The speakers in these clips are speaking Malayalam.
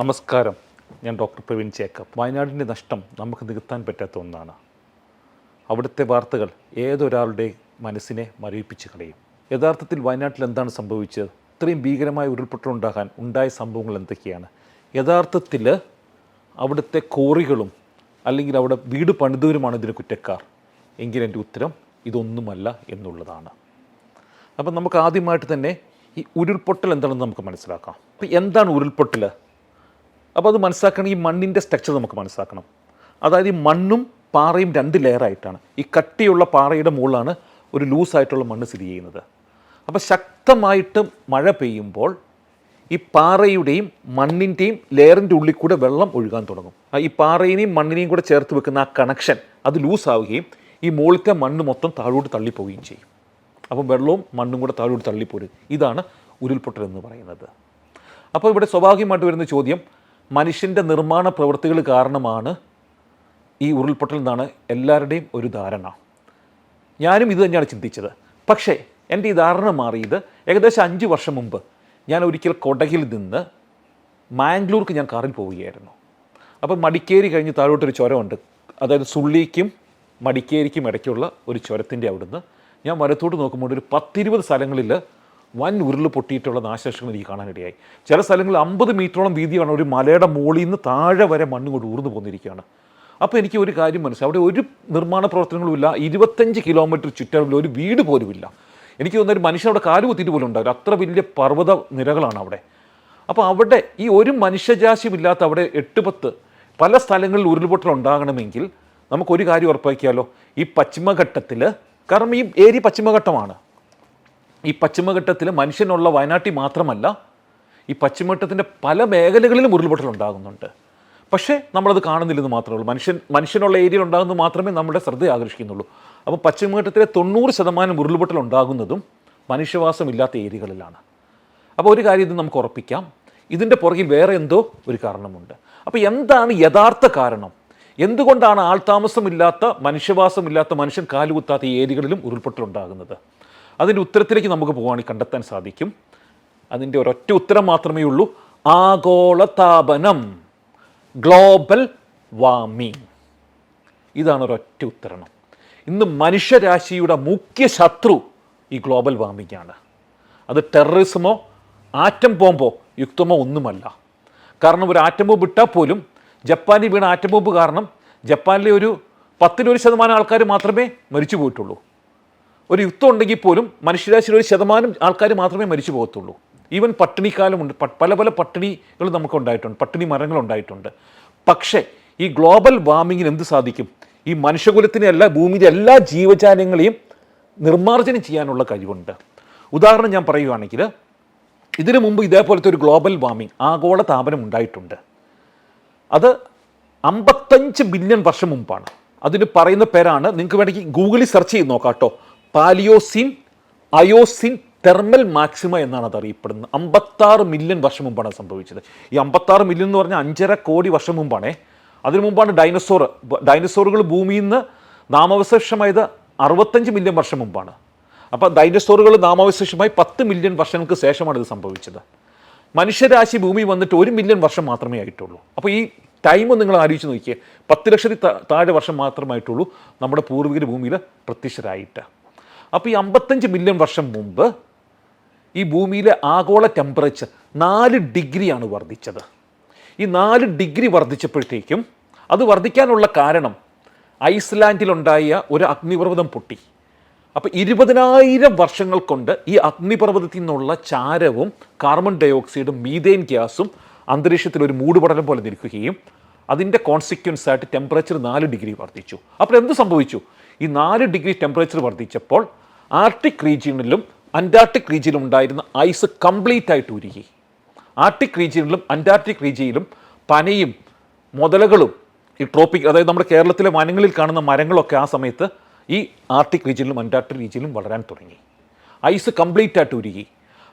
നമസ്കാരം. ഞാൻ ഡോക്ടർ പ്രവീൺ ചേക്കപ്പ്. വയനാടിന്റെ നഷ്ടം നമുക്ക് നികത്താൻ പറ്റാത്ത ഒന്നാണ്. അവിടുത്തെ വാർത്തകൾ ഏതൊരാളുടെ മനസ്സിനെ മരവിപ്പിച്ച് കളയും? യഥാർത്ഥത്തിൽ വയനാട്ടിൽ എന്താണ് സംഭവിച്ചത്? ഇത്രയും ഭീകരമായ ഉരുൾപൊട്ടലുണ്ടാകാൻ ഉണ്ടായ സംഭവങ്ങൾ എന്തൊക്കെയാണ്? യഥാർത്ഥത്തിൽ അവിടുത്തെ കോറികളും അല്ലെങ്കിൽ അവിടെ വീട് പണിതവരുമാണ് ഇതിന് കുറ്റക്കാർ. എങ്കിലെന്റെ ഉത്തരം ഇതൊന്നുമല്ല എന്നുള്ളതാണ്. അപ്പം നമുക്ക് ആദ്യമായിട്ട് തന്നെ ഈ ഉരുൾപൊട്ടൽ എന്താണെന്ന് നമുക്ക് മനസ്സിലാക്കാം. അപ്പം എന്താണ് ഉരുൾപൊട്ടൽ? അപ്പോൾ അത് മനസ്സിലാക്കണമെങ്കിൽ ഈ മണ്ണിന്റെ സ്ട്രക്ചർ നമുക്ക് മനസ്സിലാക്കണം. അതായത് ഈ മണ്ണും പാറയും രണ്ട് ലെയറായിട്ടാണ് ഈ കട്ടിയുള്ള പാറയുടെ മുകളിലാണ് ഒരു ലൂസായിട്ടുള്ള മണ്ണ് സ്ഥിതി ചെയ്യുന്നത്. അപ്പോൾ ശക്തമായിട്ട് മഴ പെയ്യുമ്പോൾ ഈ പാറയുടെയും മണ്ണിന്റെയും ലെയറിന്റെ ഉള്ളിൽ കൂടെ വെള്ളം ഒഴുകാൻ തുടങ്ങും. ഈ പാറയിനെയും മണ്ണിനെയും കൂടെ ചേർത്ത് വെക്കുന്ന ആ കണക്ഷൻ അത് ലൂസാവുകയും ഈ മുകളിലത്തെ മണ്ണ് മൊത്തം താഴോട്ട് തള്ളിപ്പോവുകയും ചെയ്യും. അപ്പം വെള്ളവും മണ്ണും കൂടെ താഴോട്ട് തള്ളിപ്പോരും. ഇതാണ് ഉരുൾപൊട്ടൽ എന്ന് പറയുന്നത്. അപ്പോൾ ഇവിടെ സ്വാഭാവികമായിട്ട് വരുന്ന ചോദ്യം മനുഷ്യന്റെ നിർമ്മാണ പ്രവൃത്തികൾ കാരണമാണ് ഈ ഉരുൾപൊട്ടൽ എന്നാണ് എല്ലാവരുടെയും ഒരു ധാരണ. ഞാനും ഇത് തന്നെയാണ് ചിന്തിച്ചത്. പക്ഷേ എന്റെ ഈ ധാരണ മാറിയത് ഏകദേശം അഞ്ച് വർഷം മുമ്പ് ഞാൻ ഒരിക്കൽ കൊടകിൽ നിന്ന് മാംഗ്ലൂർക്ക് ഞാൻ കാറിൽ പോവുകയായിരുന്നു. അപ്പം മടിക്കേരി കഴിഞ്ഞ് താഴോട്ടൊരു ചുരമുണ്ട്. അതായത് സുള്ളിക്കും മടിക്കേരിക്കും ഇടയ്ക്കുള്ള ഒരു ചുരത്തിന്റെ അവിടുന്ന് ഞാൻ വലത്തോട്ട് നോക്കുമ്പോൾ ഒരു പത്തിരുപത് സ്ഥലങ്ങളിൽ വൻ ഉരുൾ പൊട്ടിയിട്ടുള്ള നാശനഷ്ടങ്ങൾ എനിക്ക് കാണാനിടയായി ചില സ്ഥലങ്ങളിൽ അമ്പത് മീറ്ററോളം വീതിയാണ് ഒരു മലയുടെ മുകളിൽ നിന്ന് താഴെ വരെ മണ്ണ് കൊണ്ട് ഊർന്നു പോന്നിരിക്കുകയാണ്. അപ്പോൾ എനിക്ക് ഒരു കാര്യം മനസ്സിലായി. അവിടെ ഒരു നിർമ്മാണ പ്രവർത്തനങ്ങളുമില്ല ഇരുപത്തഞ്ച് കിലോമീറ്റർ ചുറ്റളവിൽ ഒരു വീട് പോലുമില്ല എനിക്ക് തോന്നുന്ന ഒരു മനുഷ്യൻ അവിടെ കാൽ കുത്തിയിട്ട് പോലും ഉണ്ടാവില്ല. അത്ര വലിയ പർവത നിരകളാണ് അവിടെ. അപ്പോൾ അവിടെ ഈ ഒരു മനുഷ്യജാശ്യമില്ലാത്ത അവിടെ എട്ട് പത്ത് പല സ്ഥലങ്ങളിൽ ഉരുൾപൊട്ടൽ ഉണ്ടാകണമെങ്കിൽ നമുക്കൊരു കാര്യം ഉറപ്പാക്കിയാലോ? ഈ പശ്ചിമഘട്ടത്തിൽ കാരണം ഈ ഏരിയ പശ്ചിമഘട്ടമാണ്. ഈ പശ്ചിമഘട്ടത്തിൽ മനുഷ്യനുള്ള വയനാട്ടിൽ മാത്രമല്ല ഈ പശ്ചിമഘട്ടത്തിന്റെ പല മേഖലകളിലും ഉരുൾപൊട്ടൽ ഉണ്ടാകുന്നുണ്ട് പക്ഷേ നമ്മളത് കാണുന്നില്ലെന്ന് മാത്രമേ ഉള്ളൂ. മനുഷ്യൻ മനുഷ്യനുള്ള ഏരിയ ഉണ്ടാകുന്നത് മാത്രമേ നമ്മുടെ ശ്രദ്ധ ആകർഷിക്കുന്നുള്ളൂ. അപ്പോൾ പശ്ചിമഘട്ടത്തിലെ തൊണ്ണൂറ് ശതമാനം ഉരുൾപൊട്ടൽ ഉണ്ടാകുന്നതും മനുഷ്യവാസമില്ലാത്ത ഏരിയകളിലാണ്. അപ്പോൾ ഒരു കാര്യം ഇത് നമുക്ക് ഉറപ്പിക്കാം. ഇതിന്റെ പുറകിൽ വേറെ എന്തോ ഒരു കാരണമുണ്ട്. അപ്പോൾ എന്താണ് യഥാർത്ഥ കാരണം? എന്തുകൊണ്ടാണ് ആൾതാമസമില്ലാത്ത മനുഷ്യവാസമില്ലാത്ത മനുഷ്യൻ കാലുകുത്താത്ത ഈ ഏരിയകളിലും ഉരുൾപൊട്ടൽ ഉണ്ടാകുന്നത് അതിന്റെ ഉത്തരത്തിലേക്ക് നമുക്ക് പോകുകയാണെങ്കിൽ കണ്ടെത്താൻ സാധിക്കും. അതിന്റെ ഒരൊറ്റ ഉത്തരം മാത്രമേ ഉള്ളൂ. ആഗോളതാപനം ഗ്ലോബൽ വാർമിംഗ്. ഇതാണ് ഒരൊറ്റ ഉത്തരണം. ഇന്ന് മനുഷ്യരാശിയുടെ മുഖ്യ ശത്രു ഈ ഗ്ലോബൽ വാർമിംഗ് ആണ് അത് ടെററിസമോ ആറ്റം ബോംബോ യുക്തമോ ഒന്നുമല്ല. കാരണം ഒരു ആറ്റം ബോംബ് ഇട്ടാൽ പോലും ജപ്പാനിൽ വീണ ആറ്റം ബോംബ് കാരണം ജപ്പാനിലെ ഒരു പത്തിലൊരു ശതമാനം ആൾക്കാർ മാത്രമേ മരിച്ചു പോയിട്ടുള്ളൂ. ഒരു യുദ്ധം ഉണ്ടെങ്കിൽ പോലും മനുഷ്യരാശിയിൽ ഒരു ശതമാനം ആൾക്കാർ മാത്രമേ മരിച്ചു പോകത്തുള്ളൂ. ഈവൻ പട്ടിണിക്കാലമുണ്ട് പല പല പട്ടിണികൾ നമുക്ക് ഉണ്ടായിട്ടുണ്ട്. പട്ടിണി മരങ്ങൾ ഉണ്ടായിട്ടുണ്ട്. പക്ഷേ ഈ ഗ്ലോബൽ വാർമിങ്ങിന് എന്ത് സാധിക്കും? ഈ മനുഷ്യകുലത്തിനെ എല്ലാ ഭൂമിയിലെ എല്ലാ ജീവജാലങ്ങളെയും നിർമ്മാർജനം ചെയ്യാനുള്ള കഴിവുണ്ട്. ഉദാഹരണം ഞാൻ പറയുകയാണെങ്കിൽ ഇതിനു മുമ്പ് ഇതേപോലത്തെ ഒരു ഗ്ലോബൽ വാർമിംഗ് ആഗോള താപനം ഉണ്ടായിട്ടുണ്ട്. അത് അമ്പത്തഞ്ച് ബില്യൺ വർഷം മുമ്പാണ്. അതിന് പറയുന്ന പേരാണ് നിങ്ങൾക്ക് വേണമെങ്കിൽ ഗൂഗിളിൽ സെർച്ച് ചെയ്ത് നോക്കാം കേട്ടോ. പാലിയോസിൻ അയോസിൻ തെർമൽ മാക്സിമ എന്നാണ് അത് അറിയപ്പെടുന്നത് അമ്പത്താറ് മില്യൺ വർഷം മുമ്പാണ് സംഭവിച്ചത്. ഈ അമ്പത്താറ് മില്യൺ എന്ന് പറഞ്ഞാൽ അഞ്ചര കോടി വർഷം മുമ്പാണേ. അതിനു മുമ്പാണ് ഡൈനസോർ ഡൈനസോറുകൾ ഭൂമിയിൽ നിന്ന് നാമാവശേഷമായത് അറുപത്തഞ്ച് മില്യൺ വർഷം മുമ്പാണ്. അപ്പോൾ ഡൈനസോറുകൾ നാമാവശേഷമായി പത്ത് മില്യൺ വർഷങ്ങൾക്ക് ശേഷമാണ് ഇത് സംഭവിച്ചത്. മനുഷ്യരാശി ഭൂമി വന്നിട്ട് ഒരു മില്യൺ വർഷം മാത്രമേ ആയിട്ടുള്ളൂ. അപ്പോൾ ഈ ടൈം നിങ്ങൾ ആലോചിച്ച് നോക്കിയേ. പത്ത് ലക്ഷത്തി താഴെ വർഷം മാത്രമായിട്ടുള്ളൂ നമ്മുടെ പൂർവികർ ഭൂമിയിൽ പ്രത്യക്ഷരായിട്ട്. അപ്പോൾ ഈ അമ്പത്തഞ്ച് മില്യൺ വർഷം മുമ്പ് ഈ ഭൂമിയിലെ ആഗോള ടെമ്പറേച്ചർ നാല് ഡിഗ്രിയാണ് വർദ്ധിച്ചത്. ഈ നാല് ഡിഗ്രി വർദ്ധിച്ചപ്പോഴത്തേക്കും അത് വർദ്ധിക്കാനുള്ള കാരണം ഐസ്ലാൻഡിലുണ്ടായ ഒരു അഗ്നിപർവതം പൊട്ടി. അപ്പോൾ ഇരുപതിനായിരം വർഷങ്ങൾ കൊണ്ട് ഈ അഗ്നിപർവതത്തിൽ നിന്നുള്ള ചാരവും കാർബൺ ഡൈ ഡയോക്സൈഡും മീതേൻ ഗ്യാസും അന്തരീക്ഷത്തിൽ ഒരു മൂടുപടലം പോലെ നിൽക്കുകയും അതിന്റെ കോൺസിക്വൻസ് ആയിട്ട് ടെമ്പറേച്ചർ നാല് ഡിഗ്രി വർദ്ധിച്ചു. അപ്പോൾ എന്ത് സംഭവിച്ചു? ഈ നാല് ഡിഗ്രി ടെമ്പറേച്ചർ വർദ്ധിച്ചപ്പോൾ ആർട്ടിക് റീജിയണിലും അന്റാർട്ടിക് റീജിയനിലും ഉണ്ടായിരുന്ന ഐസ് കംപ്ലീറ്റ് ആയിട്ട് ഉരുകി. ആർട്ടിക് റീജിയണിലും അന്റാർട്ടിക് റീജിയനിലും പനയും മുതലകളും ഈ ട്രോപ്പിക് അതായത് നമ്മുടെ കേരളത്തിലെ വനങ്ങളിൽ കാണുന്ന മരങ്ങളൊക്കെ ആ സമയത്ത് ഈ ആർട്ടിക് റീജിയനിലും അന്റാർട്ടിക് റീജിയനിലും വളരാൻ തുടങ്ങി. ഐസ് കംപ്ലീറ്റ് ആയിട്ട് ഉരുകി.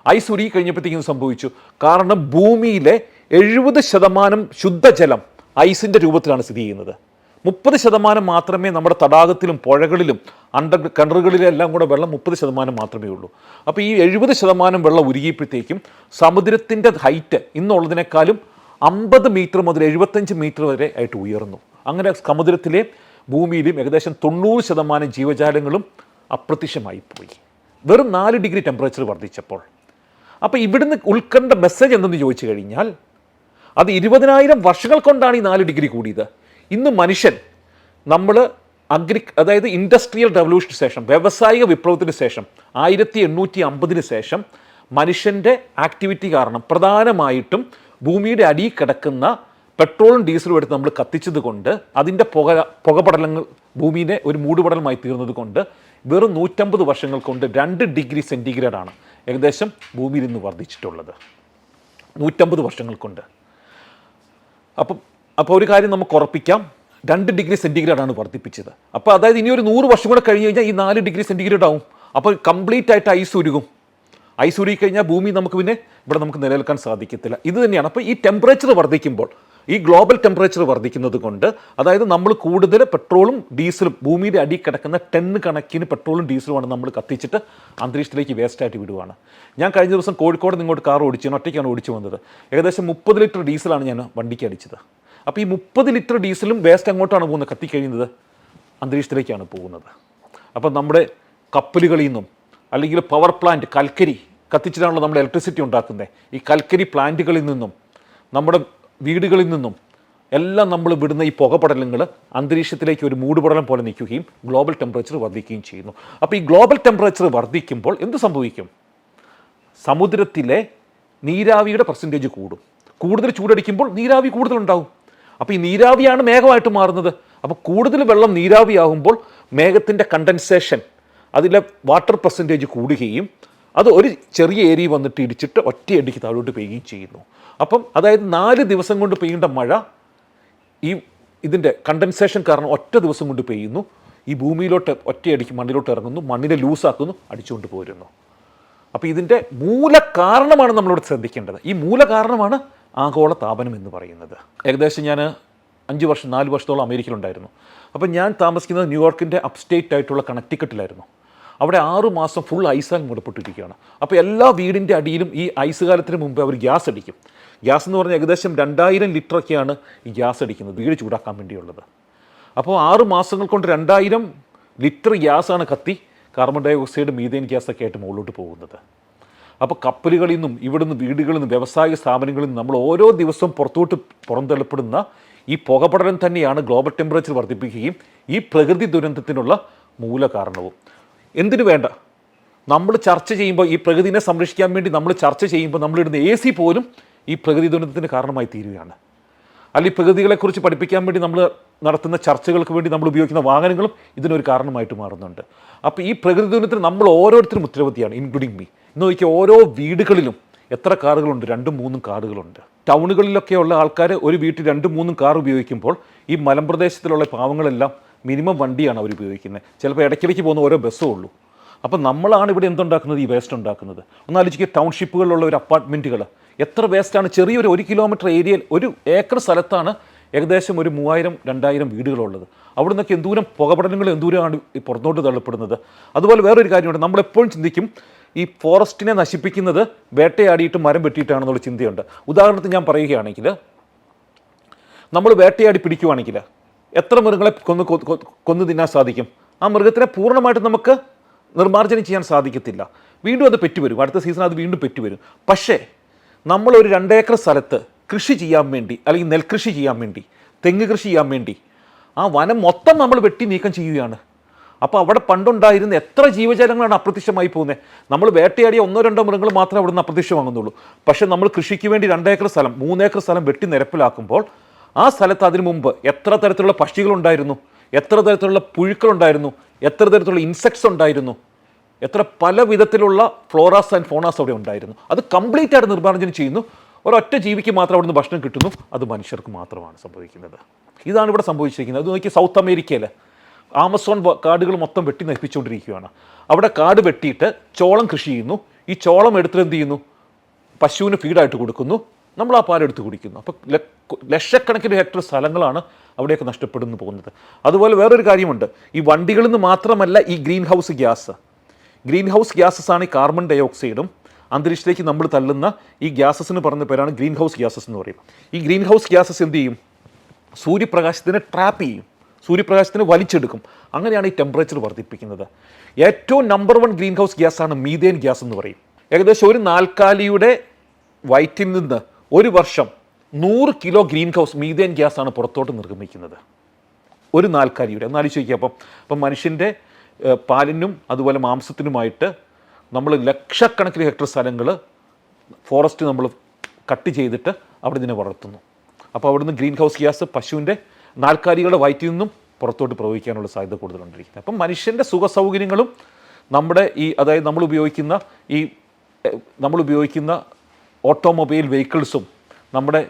ഐസ് ഉരുകി കഴിഞ്ഞപ്പോഴത്തേക്കും സംഭവിച്ചു. കാരണം ഭൂമിയിലെ എഴുപത് ശതമാനം ശുദ്ധജലം ഐസിന്റെ രൂപത്തിലാണ് സ്ഥിതി ചെയ്യുന്നത്. മുപ്പത് ശതമാനം മാത്രമേ നമ്മുടെ തടാകത്തിലും പുഴകളിലും അണ്ടർ കിണറുകളിലും എല്ലാം കൂടെ വെള്ളം മുപ്പത് ശതമാനം മാത്രമേ ഉള്ളൂ. അപ്പോൾ ഈ എഴുപത് ശതമാനം വെള്ളം ഉരുകിയപ്പോഴത്തേക്കും സമുദ്രത്തിന്റെ ഹൈറ്റ് ഇന്നുള്ളതിനേക്കാളും അമ്പത് മീറ്റർ മുതൽ എഴുപത്തഞ്ച് മീറ്റർ വരെ ആയിട്ട് ഉയർന്നു. അങ്ങനെ സമുദ്രത്തിലെ ഭൂമിയിലും ഏകദേശം തൊണ്ണൂറ് ശതമാനം ജീവജാലങ്ങളും അപ്രത്യക്ഷമായി പോയി. വെറും നാല് ഡിഗ്രി ടെമ്പറേച്ചർ വർദ്ധിച്ചപ്പോൾ. അപ്പോൾ ഇവിടുന്ന് ഉൾക്കണ്ട മെസ്സേജ് എന്തെന്ന് ചോദിച്ചു കഴിഞ്ഞാൽ അത് ഇരുപതിനായിരം വർഷങ്ങൾ കൊണ്ടാണ് ഈ നാല് ഡിഗ്രി കൂടിയത്. ഇന്ന് മനുഷ്യൻ നമ്മൾ അഗ്രി അതായത് ഇൻഡസ്ട്രിയൽ റവല്യൂഷന് ശേഷം വ്യവസായിക വിപ്ലവത്തിന് ശേഷം ആയിരത്തി എണ്ണൂറ്റി അമ്പതിന് ശേഷം മനുഷ്യന്റെ ആക്ടിവിറ്റി കാരണം പ്രധാനമായിട്ടും ഭൂമിയുടെ അടി കിടക്കുന്ന പെട്രോളും ഡീസലും എടുത്ത് നമ്മൾ കത്തിച്ചത് കൊണ്ട് അതിന്റെ പുക പുകപടലങ്ങൾ ഭൂമിയിലെ ഒരു മൂടുപടലമായി തീർന്നത് കൊണ്ട് വെറും നൂറ്റമ്പത് വർഷങ്ങൾ കൊണ്ട് രണ്ട് ഡിഗ്രി സെന്റിഗ്രേഡാണ് ഏകദേശം ഭൂമിയിൽ നിന്ന് വർദ്ധിച്ചിട്ടുള്ളത്. നൂറ്റമ്പത് വർഷങ്ങൾ കൊണ്ട്. അപ്പം അപ്പോൾ ഒരു കാര്യം നമുക്ക് ഉറപ്പിക്കാം. രണ്ട് ഡിഗ്രി സെന്റിഗ്രേഡ് ആണ് വർദ്ധിപ്പിച്ചത്. അപ്പോൾ അതായത് ഇനി ഒരു നൂറ് വർഷം കൂടെ കഴിഞ്ഞ് കഴിഞ്ഞാൽ ഈ നാല് ഡിഗ്രി സെന്റിഗ്രേഡ് ആവും. അപ്പോൾ കംപ്ലീറ്റ് ആയിട്ട് ഐസ് ഉരുകും. ഐസ് ഉരുകി കഴിഞ്ഞാൽ ഭൂമി നമുക്ക് പിന്നെ ഇവിടെ നമുക്ക് നിലനിൽക്കാൻ സാധിക്കത്തില്ല. ഇത് തന്നെയാണ്. അപ്പോൾ ഈ ടെമ്പറേച്ചർ വർദ്ധിക്കുമ്പോൾ ഈ ഗ്ലോബൽ ടെമ്പറേച്ചർ വർദ്ധിക്കുന്നത് കൊണ്ട് അതായത് നമ്മൾ കൂടുതൽ പെട്രോളും ഡീസലും ഭൂമിയുടെ അടി കിടക്കുന്ന ടെന്ന് കണക്കിന് പെട്രോളും ഡീസലുമാണ് നമ്മൾ കത്തിച്ചിട്ട് അന്തരീക്ഷത്തിലേക്ക് വേസ്റ്റായിട്ട് വിടുവാണ്. ഞാൻ കഴിഞ്ഞ ദിവസം കോഴിക്കോട് നിങ്ങോട്ട് കാർ ഓടിച്ചു. ഒറ്റയ്ക്കാണ് ഓടിച്ചു വന്നത് ഏകദേശം മുപ്പത് ലിറ്റർ ഡീസലാണ് ഞാൻ വണ്ടിക്ക് അടിച്ചത്. അപ്പോൾ ഈ മുപ്പത് ലിറ്റർ ഡീസലും വേസ്റ്റ് എങ്ങോട്ടാണ് പോകുന്നത്? കത്തിക്കഴിയുന്നത് അന്തരീക്ഷത്തിലേക്കാണ് പോകുന്നത്. അപ്പം നമ്മുടെ കപ്പലുകളിൽ നിന്നും അല്ലെങ്കിൽ പവർ പ്ലാന്റ് കൽക്കരി കത്തിച്ചിട്ടാണല്ലോ നമ്മുടെ ഇലക്ട്രിസിറ്റി ഉണ്ടാക്കുന്നത് ഈ കൽക്കരി പ്ലാന്റുകളിൽ നിന്നും നമ്മുടെ വീടുകളിൽ നിന്നും എല്ലാം നമ്മൾ വിടുന്ന ഈ പുകപടലങ്ങൾ അന്തരീക്ഷത്തിലേക്ക് ഒരു മൂടുപടലം പോലെ നിൽക്കുകയും ഗ്ലോബൽ ടെമ്പറേച്ചർ വർദ്ധിക്കുകയും ചെയ്യുന്നു. അപ്പോൾ ഈ ഗ്ലോബൽ ടെമ്പറേച്ചർ വർദ്ധിക്കുമ്പോൾ എന്ത് സംഭവിക്കും? സമുദ്രത്തിലെ നീരാവിയുടെ പെർസെന്റേജ് കൂടും. കൂടുതൽ ചൂടടിക്കുമ്പോൾ നീരാവി കൂടുതലുണ്ടാവും. അപ്പോൾ ഈ നീരാവിയാണ് മേഘമായിട്ട് മാറുന്നത്. അപ്പോൾ കൂടുതൽ വെള്ളം നീരാവിയാകുമ്പോൾ മേഘത്തിന്റെ കണ്ടൻസേഷൻ അതിലെ വാട്ടർ പെർസെന്റേജ് കൂടുകയും അത് ഒരു ചെറിയ ഏരിയ വന്നിട്ട് ഇടിച്ചിട്ട് ഒറ്റയടിക്ക് താഴോട്ട് പെയ്യുകയും ചെയ്യുന്നു. അപ്പം അതായത് നാല് ദിവസം കൊണ്ട് പെയ്യേണ്ട മഴ ഈ ഇതിന്റെ കണ്ടൻസേഷൻ കാരണം ഒറ്റ ദിവസം കൊണ്ട് പെയ്യുന്നു. ഈ ഭൂമിയിലോട്ട് ഒറ്റയടിക്ക് മണ്ണിലോട്ട് ഇറങ്ങുന്നു മണ്ണിനെ ലൂസാക്കുന്നു അടിച്ചുകൊണ്ട് പോരുന്നു. അപ്പോൾ ഇതിന്റെ മൂല കാരണമാണ് നമ്മളിവിടെ ശ്രദ്ധിക്കേണ്ടത്. ഈ മൂല കാരണമാണ് ആഗോള താപനം എന്ന് പറയുന്നത്. ഏകദേശം ഞാൻ അഞ്ച് വർഷം നാല് വർഷത്തോളം അമേരിക്കയിലുണ്ടായിരുന്നു. അപ്പോൾ ഞാൻ താമസിക്കുന്നത് ന്യൂയോർക്കിന്റെ അപ്സ്റ്റേറ്റ് ആയിട്ടുള്ള കണക്റ്റിക്കട്ടിലായിരുന്നു അവിടെ ആറു മാസം ഫുൾ ഐസാൽ മുടപ്പെട്ടിരിക്കുകയാണ്. അപ്പോൾ എല്ലാ വീടിന്റെ അടിയിലും ഈ ഐസ് കാലത്തിന് മുമ്പ് അവർ ഗ്യാസ് അടിക്കും. ഗ്യാസ് എന്ന് പറഞ്ഞാൽ ഏകദേശം രണ്ടായിരം ലിറ്ററൊക്കെയാണ് ഈ ഗ്യാസ് അടിക്കുന്നത് വീട് ചൂടാക്കാൻ വേണ്ടിയുള്ളത്. അപ്പോൾ ആറ് മാസങ്ങൾ കൊണ്ട് രണ്ടായിരം ലിറ്റർ ഗ്യാസാണ് കത്തി കാർബൺ ഡൈ ഓക്സൈഡ് മീഥേൻ ഗ്യാസൊക്കെ ആയിട്ട് മുകളിലോട്ട് പോകുന്നത്. അപ്പോൾ കപ്പലുകളിൽ നിന്നും ഇവിടുന്ന് വീടുകളിൽ നിന്നും വ്യവസായ സ്ഥാപനങ്ങളിൽ നിന്നും നമ്മൾ ഓരോ ദിവസവും പുറത്തോട്ട് പുറന്തള്ളപ്പെടുന്ന ഈ പുകപടലം തന്നെയാണ് ഗ്ലോബൽ ടെമ്പറേച്ചർ വർദ്ധിപ്പിക്കുകയും ഈ പ്രകൃതി ദുരന്തത്തിനുള്ള മൂല കാരണവും എന്തിനു വേണ്ട? നമ്മൾ ചർച്ച ചെയ്യുമ്പോൾ ഈ പ്രകൃതിനെ സംരക്ഷിക്കാൻ വേണ്ടി നമ്മൾ ചർച്ച ചെയ്യുമ്പോൾ നമ്മളിടുന്ന എ സി പോലും ഈ പ്രകൃതി ദുരന്തത്തിന് കാരണമായി തീരുകയാണ്. അല്ലെങ്കിൽ പ്രകൃതികളെക്കുറിച്ച് പഠിപ്പിക്കാൻ വേണ്ടി നമ്മൾ നടത്തുന്ന ചർച്ചകൾക്ക് വേണ്ടി നമ്മൾ ഉപയോഗിക്കുന്ന വാഹനങ്ങളും ഇതിനൊരു കാരണമായിട്ട് മാറുന്നുണ്ട്. അപ്പോൾ ഈ പ്രകൃതി ദുരന്തത്തിന് നമ്മൾ ഓരോരുത്തരും ഉത്തരവാദിയാണ് ഇൻക്ലൂഡിങ് മീ നോക്കിയാൽ ഓരോ വീടുകളിലും എത്ര കാറുകളുണ്ട്? രണ്ടും മൂന്നും കാറുകളുണ്ട്. ടൗണുകളിലൊക്കെ ഉള്ള ആൾക്കാർ ഒരു വീട്ടിൽ രണ്ടും മൂന്നും കാർ ഉപയോഗിക്കുമ്പോൾ ഈ മലമ്പ്രദേശത്തിലുള്ള പാവങ്ങളെല്ലാം മിനിമം വണ്ടിയാണ് അവർ ഉപയോഗിക്കുന്നത്. ചിലപ്പോൾ ഇടയ്ക്കിടയ്ക്ക് പോകുന്ന ഓരോ ബസ്സേ ഉള്ളൂ. അപ്പോൾ നമ്മളാണ് ഇവിടെ എന്തുണ്ടാക്കുന്നത്? ഈ വേസ്റ്റ് ഉണ്ടാക്കുന്നത്. ഒന്നാലോചിക്കുക ടൗൺഷിപ്പുകളിലുള്ള ഒരു അപ്പാർട്ട്മെന്റുകൾ എത്ര വേസ്റ്റാണ് ചെറിയൊരു ഒരു കിലോമീറ്റർ ഏരിയയിൽ ഒരു ഏക്കർ സ്ഥലത്താണ് ഏകദേശം ഒരു മൂവായിരം രണ്ടായിരം വീടുകളുള്ളത്. അവിടെ നിന്നൊക്കെ എന്തൂരം പുകപടനങ്ങൾ എന്തൂരമാണ് പുറത്തോട്ട് തള്ളപ്പെടുന്നത്. അതുപോലെ വേറൊരു കാര്യമുണ്ട്. നമ്മളെപ്പോഴും ചിന്തിക്കും ഈ ഫോറസ്റ്റിനെ നശിപ്പിക്കുന്നത് വേട്ടയാടിയിട്ട് മരം വെട്ടിയിട്ടാണെന്നുള്ള ചിന്തയുണ്ട്. ഉദാഹരണത്തിന് ഞാൻ പറയുകയാണെങ്കിൽ നമ്മൾ വേട്ടയാടി പിടിക്കുവാണെങ്കിൽ എത്ര മൃഗങ്ങളെ കൊന്ന് കൊന്നു തിന്നാൻ സാധിക്കും? ആ മൃഗത്തിനെ പൂർണമായിട്ട് നമുക്ക് നിർമ്മാർജനം ചെയ്യാൻ സാധിക്കത്തില്ല. വീണ്ടും അത് പെറ്റുവരും. അടുത്ത സീസൺ അത് വീണ്ടും പെറ്റുവരും. പക്ഷേ നമ്മളൊരു രണ്ടേക്കർ സ്ഥലത്ത് കൃഷി ചെയ്യാൻ വേണ്ടി അല്ലെങ്കിൽ നെൽകൃഷി ചെയ്യാൻ വേണ്ടി തെങ്ങ് കൃഷി ചെയ്യാൻ വേണ്ടി ആ വനം മൊത്തം നമ്മൾ വെട്ടി നീക്കം ചെയ്യുകയാണ്. അപ്പോൾ അവിടെ പണ്ടുണ്ടായിരുന്ന എത്ര ജീവജാലങ്ങളാണ് അപ്രത്യക്ഷമായി പോകുന്നത് നമ്മൾ വേട്ടയാടിയ ഒന്നോ രണ്ടോ മൃഗങ്ങൾ മാത്രമേ അവിടെ നിന്ന് അപ്രത്യക്ഷമാകുന്നുള്ളൂ പക്ഷെ നമ്മൾ കൃഷിക്ക് വേണ്ടി രണ്ടേക്കർ സ്ഥലം മൂന്നേക്കർ സ്ഥലം വെട്ടി നിരപ്പിലാക്കുമ്പോൾ ആ സ്ഥലത്ത് അതിനു മുമ്പ് എത്ര തരത്തിലുള്ള പക്ഷികളുണ്ടായിരുന്നു? എത്ര തരത്തിലുള്ള പുഴുക്കളുണ്ടായിരുന്നു? എത്ര തരത്തിലുള്ള ഇൻസെക്ട്സ് ഉണ്ടായിരുന്നു? എത്ര പല വിധത്തിലുള്ള ഫ്ലോറാസ് ആൻഡ് ഫോണാസ് അവിടെ ഉണ്ടായിരുന്നു. അത് കംപ്ലീറ്റ് ആയിട്ട് നിർമ്മാർജനം ചെയ്യുന്നു. ഒരൊറ്റ ജീവിക്ക് മാത്രം അവിടുന്ന് ഭക്ഷണം കിട്ടുന്നു. അത് മനുഷ്യർക്ക് മാത്രമാണ് സംഭവിക്കുന്നത്. ഇതാണ് ഇവിടെ സംഭവിച്ചിരിക്കുന്നത്. അത് നോക്കി സൗത്ത് അമേരിക്കയിൽ ആമസോൺ കാടുകൾ മൊത്തം വെട്ടി നശിപ്പിച്ചുകൊണ്ടിരിക്കുകയാണ്. അവിടെ കാട് വെട്ടിയിട്ട് ചോളം കൃഷി ചെയ്യുന്നു. ഈ ചോളം എടുത്തിട്ട് എന്ത് ചെയ്യുന്നു? പശുവിന് ഫീഡായിട്ട് കൊടുക്കുന്നു. നമ്മൾ ആ പാലെടുത്ത് കുടിക്കുന്നു. അപ്പോൾ ലക്ഷക്കണക്കിന് ഹെക്ടർ സ്ഥലങ്ങളാണ് അവിടെയൊക്കെ നഷ്ടപ്പെടുന്നു പോകുന്നത്. അതുപോലെ വേറൊരു കാര്യമുണ്ട്. ഈ വണ്ടികളിൽ നിന്ന് മാത്രമല്ല ഈ green house gas. Green house gases ആണ് ഈ കാർബൺ ഡൈ ഓക്സൈഡും അന്തരീക്ഷത്തിലേക്ക് നമ്മൾ തള്ളുന്ന ഈ ഗ്യാസസിന് പറഞ്ഞ പേരാണ് ഗ്രീൻ ഹൗസ് ഗ്യാസസ് എന്ന് പറയും. ഈ ഗ്രീൻ ഹൗസ് ഗ്യാസസ് എന്ത് ചെയ്യും? സൂര്യപ്രകാശത്തിനെ ട്രാപ്പ് ചെയ്യും. സൂര്യപ്രകാശത്തിനെ വലിച്ചെടുക്കും. അങ്ങനെയാണ് ഈ ടെമ്പറേച്ചർ വർദ്ധിപ്പിക്കുന്നത്. ഏറ്റവും നമ്പർ വൺ ഗ്രീൻ ഹൗസ് ഗ്യാസാണ് മീതേൻ ഗ്യാസ് എന്ന് പറയും. ഏകദേശം ഒരു നാൽക്കാലിയുടെ വയറ്റിൽ നിന്ന് ഒരു വർഷം നൂറ് കിലോ ഗ്രീൻ ഹൗസ് മീതേൻ ഗ്യാസാണ് പുറത്തോട്ട് നിർഗമിക്കുന്നത് ഒരു നാൽക്കാലിയുടെ. എന്നാലും ചോദിക്കുക അപ്പം അപ്പം മനുഷ്യന്റെ പാലിനും അതുപോലെ മാംസത്തിനുമായിട്ട് നമ്മൾ ലക്ഷക്കണക്കിന് ഹെക്ടർ സ്ഥലങ്ങൾ ഫോറസ്റ്റ് നമ്മൾ കട്ട് ചെയ്തിട്ട് അവിടെ ഇതിനെ വളർത്തുന്നു. അപ്പോൾ അവിടുന്ന് ഗ്രീൻ ഹൗസ് ഗ്യാസ് പശുവിന്റെ നാൽക്കാലികളുടെ വയറ്റിൽ നിന്നും പുറത്തോട്ട് പ്രവഹിക്കാനുള്ള സാധ്യത കൂടുതലുണ്ടിരിക്കുന്നത് അപ്പം മനുഷ്യന്റെ സുഖ സൗകര്യങ്ങളും നമ്മുടെ ഈ അതായത് നമ്മൾ ഉപയോഗിക്കുന്ന ഈ നമ്മൾ ഉപയോഗിക്കുന്ന ഓട്ടോമൊബൈൽ വെഹിക്കിൾസും നമ്മുടെ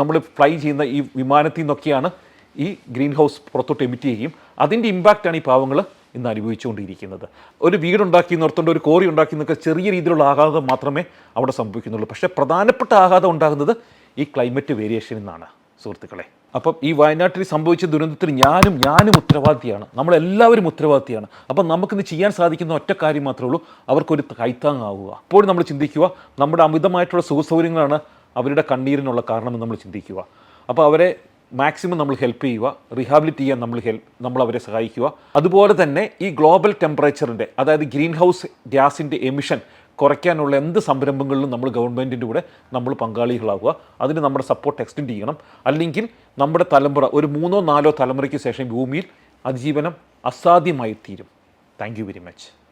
നമ്മൾ ഫ്ലൈ ചെയ്യുന്ന ഈ വിമാനത്തിൽ നിന്നൊക്കെയാണ് ഈ ഗ്രീൻ ഹൗസ് പുറത്തോട്ട് എമിറ്റ് ചെയ്യുകയും അതിന്റെ ഇമ്പാക്റ്റാണ് ഈ പാവങ്ങൾ ഇന്ന് അനുഭവിച്ചുകൊണ്ടിരിക്കുന്നത്. ഒരു വീടുണ്ടാക്കി നിർത്തേണ്ട ഒരു കോറി ഉണ്ടാക്കി നിന്നൊക്കെ ചെറിയ രീതിയിലുള്ള ആഘാതം മാത്രമേ അവിടെ സംഭവിക്കുന്നുള്ളൂ. പക്ഷേ പ്രധാനപ്പെട്ട ആഘാതം ഉണ്ടാകുന്നത് ഈ ക്ലൈമറ്റ് വേരിയേഷനിൽ നിന്നാണ് സുഹൃത്തുക്കളെ അപ്പം ഈ വയനാട്ടിൽ സംഭവിച്ച ദുരന്തത്തിന് ഞാനും ഞാനും ഉത്തരവാദിയാണ്. നമ്മളെല്ലാവരും ഉത്തരവാദിയാണ്. അപ്പം നമുക്കിന്ന് ചെയ്യാൻ സാധിക്കുന്ന ഒറ്റ കാര്യം മാത്രമേ ഉള്ളൂ. അവർക്കൊരു കൈത്താങ്ങാവുക. അപ്പോഴും നമ്മൾ ചിന്തിക്കുക നമ്മുടെ അമിതമായിട്ടുള്ള സുഖസൗകര്യങ്ങളാണ് അവരുടെ കണ്ണീരിനുള്ള കാരണമെന്ന് നമ്മൾ ചിന്തിക്കുക. അപ്പോൾ അവരെ മാക്സിമം നമ്മൾ ഹെൽപ്പ് ചെയ്യുക റീഹാബിലിറ്റ് ചെയ്യാൻ നമ്മൾ ഹെൽപ്പ് നമ്മൾ അവരെ സഹായിക്കുക. അതുപോലെ തന്നെ ഈ ഗ്ലോബൽ ടെമ്പറേച്ചറിന്റെ അതായത് ഗ്രീൻ ഹൗസ് ഗ്യാസിന്റെ എമിഷൻ കുറയ്ക്കാനുള്ള എന്ത് സംരംഭങ്ങളിലും നമ്മൾ ഗവൺമെന്റിന്റെ കൂടെ നമ്മൾ പങ്കാളികളാവുക. അതിന് നമ്മുടെ സപ്പോർട്ട് എക്സ്റ്റെൻഡ് ചെയ്യണം. അല്ലെങ്കിൽ നമ്മുടെ തലമുറ ഒരു മൂന്നോ നാലോ തലമുറയ്ക്ക് ശേഷം ഭൂമിയിൽ അതിജീവനം അസാധ്യമായി തീരും. Thank very much